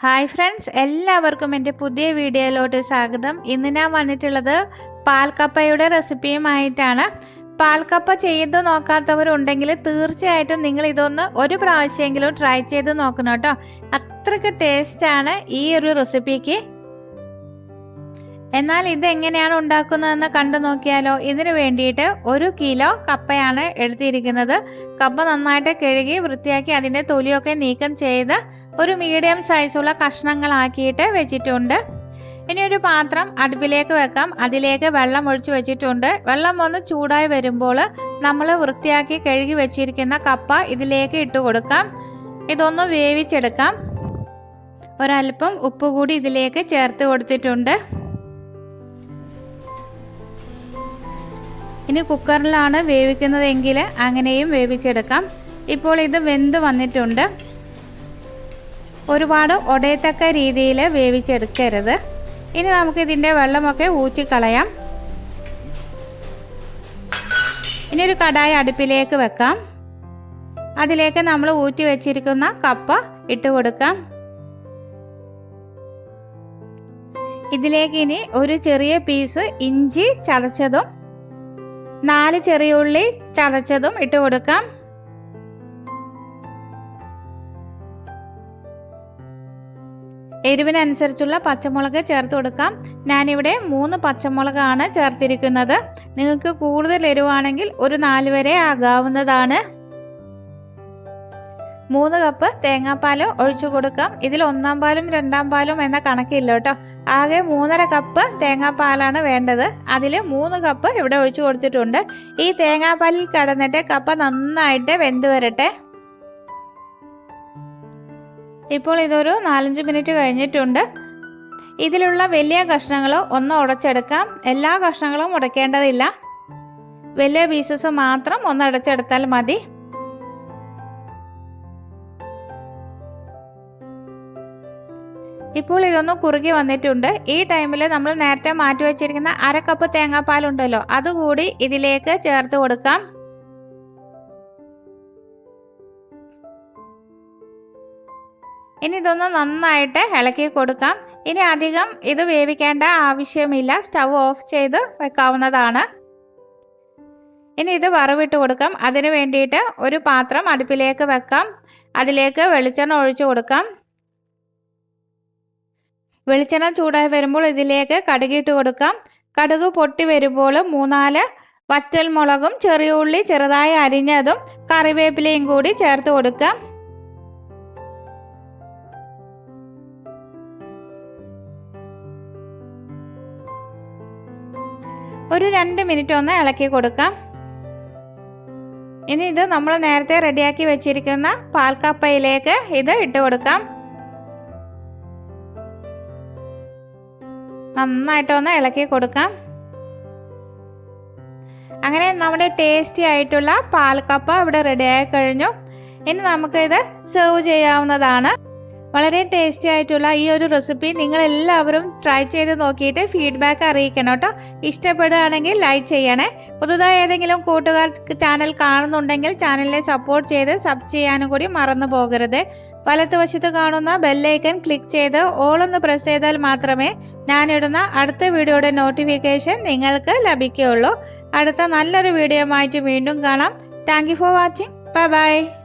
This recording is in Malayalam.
ഹായ് ഫ്രണ്ട്സ് എല്ലാവർക്കും എന്റെ പുതിയ വീഡിയോയിലോട്ട് സ്വാഗതം. ഇന്ന് ഞാൻ വന്നിട്ടുള്ളത് പാൽക്കപ്പയുടെ റെസിപ്പിയുമായിട്ടാണ്. പാൽക്കപ്പ ചെയ്ത് നോക്കാത്തവരുണ്ടെങ്കിൽ തീർച്ചയായിട്ടും നിങ്ങൾ ഇതൊന്ന് ഒരു പ്രാവശ്യമെങ്കിലും ട്രൈ ചെയ്ത് നോക്കണം കേട്ടോ. അത്രയ്ക്ക് ടേസ്റ്റാണ് ഈ ഒരു റെസിപ്പിക്ക് എന്നാൽ ഇത് എങ്ങനെയാണ് ഉണ്ടാക്കുന്നതെന്ന് കണ്ടു നോക്കിയാലോ. ഇതിന് വേണ്ടിയിട്ട് ഒരു കിലോ കപ്പയാണ് എടുത്തിരിക്കുന്നത്. കപ്പ നന്നായിട്ട് കഴുകി വൃത്തിയാക്കി അതിന്റെ തൊലിയൊക്കെ നീക്കം ചെയ്ത് ഒരു മീഡിയം സൈസുള്ള കഷ്ണങ്ങളാക്കിയിട്ട് വെച്ചിട്ടുണ്ട്. ഇനി ഒരു പാത്രം അടുപ്പിലേക്ക് വെക്കാം. അതിലേക്ക് വെള്ളം ഒഴിച്ചു വെച്ചിട്ടുണ്ട്. വെള്ളം ഒന്ന് ചൂടായി വരുമ്പോൾ നമ്മൾ വൃത്തിയാക്കി കഴുകി വെച്ചിരിക്കുന്ന കപ്പ ഇതിലേക്ക് ഇട്ട് കൊടുക്കാം. ഇതൊന്ന് വേവിച്ചെടുക്കാം. ഒരല്പം ഉപ്പ് കൂടി ഇതിലേക്ക് ചേർത്ത് കൊടുത്തിട്ടുണ്ട്. ഇനി കുക്കറിലാണ് വേവിക്കുന്നതെങ്കിൽ അങ്ങനെയും വേവിച്ചെടുക്കാം. ഇപ്പോൾ ഇത് വെന്ത് വന്നിട്ടുണ്ട്. ഒരുപാട് ഒടയത്തക്ക രീതിയിൽ വേവിച്ചെടുക്കരുത്. ഇനി നമുക്ക് ഇതിന്റെ വെള്ളമൊക്കെ ഊറ്റിക്കളയാം ഇനി ഒരു കടായി അടുപ്പിലേക്ക് വെക്കാം. അതിലേക്ക് നമ്മൾ ഊറ്റി വെച്ചിരിക്കുന്ന കപ്പ ഇട്ട് കൊടുക്കാം. ഇതിലേക്ക് ഇനി ഒരു ചെറിയ പീസ് ഇഞ്ചി ചതച്ചതും നാല് ചെറിയ ഉള്ളി ചതച്ചതും ഇട്ട് കൊടുക്കാം. എരിവിനനുസരിച്ചുള്ള പച്ചമുളക് ചേർത്ത് കൊടുക്കാം. ഞാനിവിടെ മൂന്ന് പച്ചമുളകാണ് ചേർത്തിരിക്കുന്നത്. നിങ്ങൾക്ക് കൂടുതൽ എരിവാണെങ്കിൽ ഒരു നാല് വരെ ആകാവുന്നതാണ്. മൂന്ന് കപ്പ് തേങ്ങാപ്പാൽ ഒഴിച്ചു കൊടുക്കാം. ഇതിൽ ഒന്നാം പാലും രണ്ടാം പാലും എന്ന കണക്കില്ല കേട്ടോ. ആകെ മൂന്നര കപ്പ് തേങ്ങാപ്പാലാണ് വേണ്ടത്. അതിൽ മൂന്ന് കപ്പ് ഇവിടെ ഒഴിച്ചു കൊടുത്തിട്ടുണ്ട്. ഈ തേങ്ങാപ്പാലിൽ കടന്നിട്ട് കപ്പ നന്നായിട്ട് വെന്ത് വരട്ടെ. ഇപ്പോൾ ഇതൊരു നാലഞ്ച് മിനിറ്റ് കഴിഞ്ഞിട്ടുണ്ട്. ഇതിലുള്ള വലിയ കഷ്ണങ്ങൾ ഒന്ന് ഉടച്ചെടുക്കാം. എല്ലാ കഷ്ണങ്ങളും ഉടയ്ക്കേണ്ടതില്ല വലിയ പീസസ് മാത്രം ഒന്ന് അടച്ചെടുത്താൽ മതി. ഇപ്പോൾ ഇതൊന്ന് കുറുകി വന്നിട്ടുണ്ട്. ഈ ടൈമിൽ നമ്മൾ നേരത്തെ മാറ്റി വെച്ചിരിക്കുന്ന അര കപ്പ് തേങ്ങാപ്പാലുണ്ടല്ലോ അതുകൂടി ഇതിലേക്ക് ചേർത്ത് കൊടുക്കാം. ഇനി ഇതൊന്ന് നന്നായിട്ട് ഇളക്കി കൊടുക്കാം. ഇനി അധികം ഇത് വേവിക്കേണ്ട ആവശ്യമില്ല. സ്റ്റവ് ഓഫ് ചെയ്ത് വെക്കാവുന്നതാണ്. ഇനി ഇത് വറവിട്ട് കൊടുക്കാം. അതിന് വേണ്ടിയിട്ട് ഒരു പാത്രം അടുപ്പിലേക്ക് വെക്കാം. അതിലേക്ക് വെളിച്ചെണ്ണ ഒഴിച്ചു കൊടുക്കാം. വെളിച്ചെണ്ണ ചൂടായി വരുമ്പോൾ ഇതിലേക്ക് കടുകിട്ട് കൊടുക്കാം. കടുക് പൊട്ടി വരുമ്പോൾ മൂന്നാൽ വറ്റൽ മുളകും ചെറിയ ഉള്ളി ചെറുതായി അരിഞ്ഞതും കറിവേപ്പിലയും കൂടി ചേർത്ത് കൊടുക്കാം. ഒരു രണ്ട് മിനിറ്റ് ഒന്ന് ഇളക്കി കൊടുക്കാം. ഇനി ഇത് നമ്മൾ നേരത്തെ റെഡിയാക്കി വെച്ചിരിക്കുന്ന പാൽക്കപ്പയിലേക്ക് ഇത് ഇട്ട് കൊടുക്കാം. നന്നായിട്ട് ഒന്ന് ഇളക്കി കൊടുക്കാം. അങ്ങനെ നമ്മുടെ ടേസ്റ്റി ആയിട്ടുള്ള പാൽക്കപ്പ ഇവിടെ റെഡി ആയി കഴിഞ്ഞു. ഇനി നമുക്കിത് സെർവ് ചെയ്യാവുന്നതാണ്. വളരെ ടേസ്റ്റി ആയിട്ടുള്ള ഈ ഒരു റെസിപ്പി നിങ്ങൾ എല്ലാവരും ട്രൈ ചെയ്ത് നോക്കിയിട്ട് ഫീഡ്ബാക്ക് അറിയിക്കണം കേട്ടോ. ഇഷ്ടപ്പെടുകയാണെങ്കിൽ ലൈക്ക് ചെയ്യണേ. പുതുതായി ഏതെങ്കിലും കൂട്ടുകാർ ചാനൽ കാണുന്നുണ്ടെങ്കിൽ ചാനലിനെ സപ്പോർട്ട് ചെയ്ത് സബ് ചെയ്യാനും കൂടി മറന്നു പോകരുത്. വലത്തുവശത്ത് കാണുന്ന ബെല്ലൈക്കൻ ക്ലിക്ക് ചെയ്ത് ഓളൊന്ന് പ്രസ് ചെയ്താൽ മാത്രമേ ഞാനിടുന്ന അടുത്ത വീഡിയോയുടെ നോട്ടിഫിക്കേഷൻ നിങ്ങൾക്ക് ലഭിക്കുകയുള്ളൂ. അടുത്ത നല്ലൊരു വീഡിയോ ആയിട്ട് വീണ്ടും കാണാം. Thank for watching bye bye